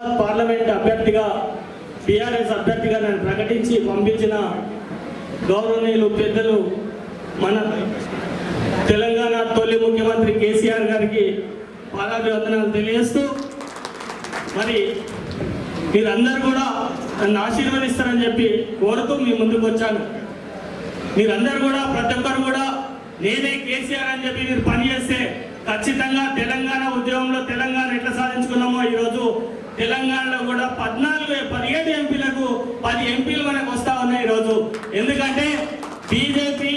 Parliament అభ్యర్థిగా TRS అభ్యర్థిగా నన్ను ప్రకటించి పంపించిన గౌరవనీయులు పెద్దలు మన తెలంగాణ తొలి ముఖ్యమంత్రి కేసీఆర్ గారికి పాదాభివందనాలు తెలియజేస్తూ మరి మీరందరూ కూడా నన్ను ఆశీర్వదిస్తారని చెప్పి కోరుతూ మీ ముందుకు వచ్చాను. మీరందరూ కూడా ప్రతి ఒక్కరు కూడా నేనే కేసీఆర్ అని చెప్పి మీరు పనిచేస్తే ఖచ్చితంగా తెలంగాణ ఉద్యమంలో తెలంగాణ ఎట్లా సాధించుకున్నామో ఈరోజు తెలంగాణలో కూడా పద్నాలుగు పదిహేడు ఎంపీలకు పది ఎంపీలు మనకు వస్తా ఉన్నాయి ఈరోజు. ఎందుకంటే బీజేపీ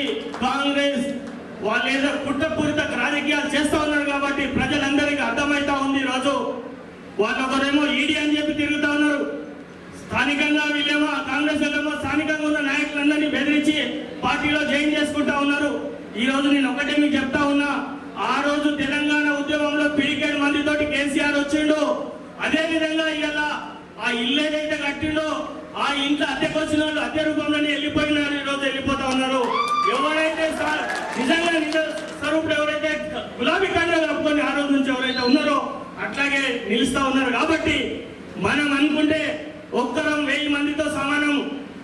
కాంగ్రెస్ వాళ్ళు ఏదో కుట్రపూరిత రాజకీయాలు చేస్తూ ఉన్నారు కాబట్టి ప్రజలందరికీ అర్థమవుతా ఉంది ఈరోజు. వాళ్ళు ఒకరేమో ఈడీ అని చెప్పి తిరుగుతా ఉన్నారు. స్థానికంగా వీళ్ళేమో కాంగ్రెస్ వాళ్ళేమో స్థానికంగా ఉన్న నాయకులందరినీ బెదిరించి పార్టీలో జాయిన్ చేసుకుంటా ఉన్నారు. ఈ రోజు నేను ఒకటే మీకు చెప్తా ఉన్నా. ఆ రోజు తెలంగాణ ఉద్యోగం విధంగా ఇవాళ ఆ ఇల్లు ఏదైతే కట్టిండో ఆ ఇంట్లో అద్దెకు వచ్చిన వాళ్ళు అద్దె రూపంలోనే వెళ్ళిపోయినారు ఈ రోజు వెళ్ళిపోతా ఉన్నారు. ఎవరైతే నిజంగా నిజ స్వరూపుడు ఎవరైతే గులాబీ కండలు కప్పుకొని ఆ రోజు నుంచి ఎవరైతే ఉన్నారో అట్లాగే నిలుస్తా ఉన్నారు. కాబట్టి మనం అనుకుంటే ఒక్కరం వెయ్యి మందితో సమానం.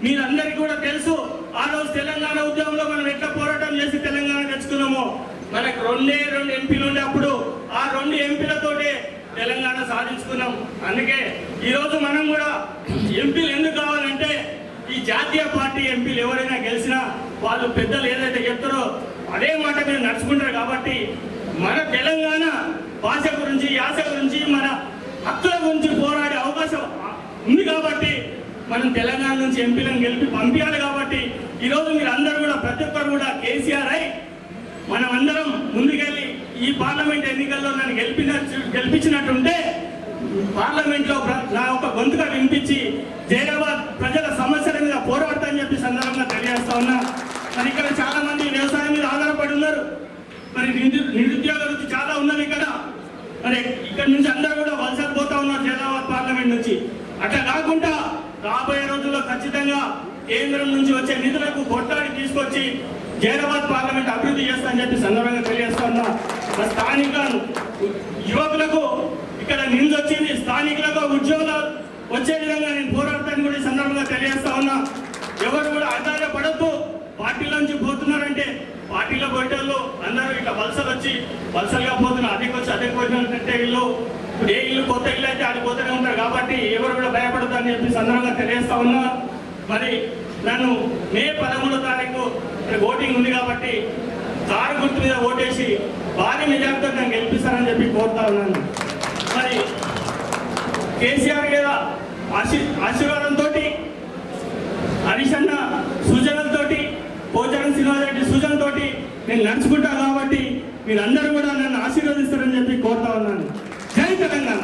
మీరందరికీ కూడా తెలుసు ఆ రోజు తెలంగాణ ఉద్యమంలో మనం ఎట్లా పోరాటం చేసి తెలంగాణ తెచ్చుకున్నామో. మనకు రెండే రెండు ఎంపీలు ఉండే అప్పుడు ఆ రెండు ఎంపీలతోటే సాధించుకున్నాం. అందుకే ఈరోజు మనం కూడా ఎంపీలు ఎందుకు కావాలంటే ఈ జాతీయ పార్టీ ఎంపీలు ఎవరైనా గెలిచినా వాళ్ళు పెద్దలు ఏదైతే చెప్తారో అదే మాట మీరు నడుచుకుంటారు కాబట్టి మన తెలంగాణ భాష గురించి యాస గురించి మన హక్కుల గురించి పోరాడే అవకాశం ఉంది కాబట్టి మనం తెలంగాణ నుంచి ఎంపీలను గెలిపి పంపించాలి కాబట్టి ఈరోజు మీరు అందరూ కూడా ప్రతి ఒక్కరు కూడా కేసీఆర్ అయి మనం అందరం ముందుకెళ్ళి ఈ పార్లమెంట్ ఎన్నికల్లో నన్ను గెలిపిన గెలిపించినట్టుంటే పార్లమెంట్లో ప్ర- నా ఒక గొంతుగా వినిపించి జైరాబాద్ ప్రజల సమస్యల మీద పోరాడతా అని చెప్పి సందర్భంగా తెలియజేస్తా ఉన్నా. మరి ఇక్కడ చాలా మంది వ్యవసాయం మీద ఆధారపడి ఉన్నారు. మరి నిరు- నిరుద్యోగ వృత్తి చాలా ఉన్నది ఇక్కడ మరి ఇక్కడ నుంచి అందరూ కూడా వలసలు పోతా ఉన్నారు జైరాబాద్ పార్లమెంట్ నుంచి. అట్లా కాకుండా రాబోయే రోజుల్లో ఖచ్చితంగా కేంద్రం నుంచి వచ్చే నిధులకు కొట్టాడి తీసుకొచ్చి జైరాబాద్ పార్లమెంట్ అభివృద్ధి చేస్తా అని చెప్పి సందర్భంగా తెలియజేస్తా ఉన్నా. మరి స్థానిక యువకులకు ఇక్కడ న్యూస్ వచ్చింది. స్థానికులకు ఉద్యోగాలు వచ్చే విధంగా నేను పోరాడతాను కూడా ఈ సందర్భంగా తెలియజేస్తా ఉన్నా. ఎవరు కూడా ఆధారపడద్దు పార్టీలోంచి పోతున్నారంటే పార్టీలో పోయేటోళ్ళు అందరూ ఇట్లా వలసలు వచ్చి వలసలుగా పోతున్నారు. అదే వచ్చి అదే పోయినట్టే ఇల్లు ఇప్పుడు ఏ ఇల్లు కొత్త ఇల్లు అయితే అది పోతూనే ఉంటారు కాబట్టి ఎవరు కూడా భయపడతారని అని చెప్పి సందర్భంగా తెలియజేస్తా ఉన్నా. మరి నన్ను మే పదమూడో తారీఖు ఓటింగ్ ఉంది కాబట్టి కారు గుర్తు మీద ఓటేసి భారీ మెజార్టీతో నన్ను గెలిపిస్తారని చెప్పి కోరుతా ఉన్నాను. కేసీఆర్ మీద ఆశీ ఆశీర్వాదంతో హరీష్ అన్న సూచనలతోటి పోచారం శ్రీనివాసరెడ్డి సూచనతో నేను నడుచుకుంటాను కాబట్టి మీరందరూ కూడా నన్ను ఆశీర్వదిస్తారని చెప్పి కోరుతా ఉన్నాను. జై తెలంగాణ!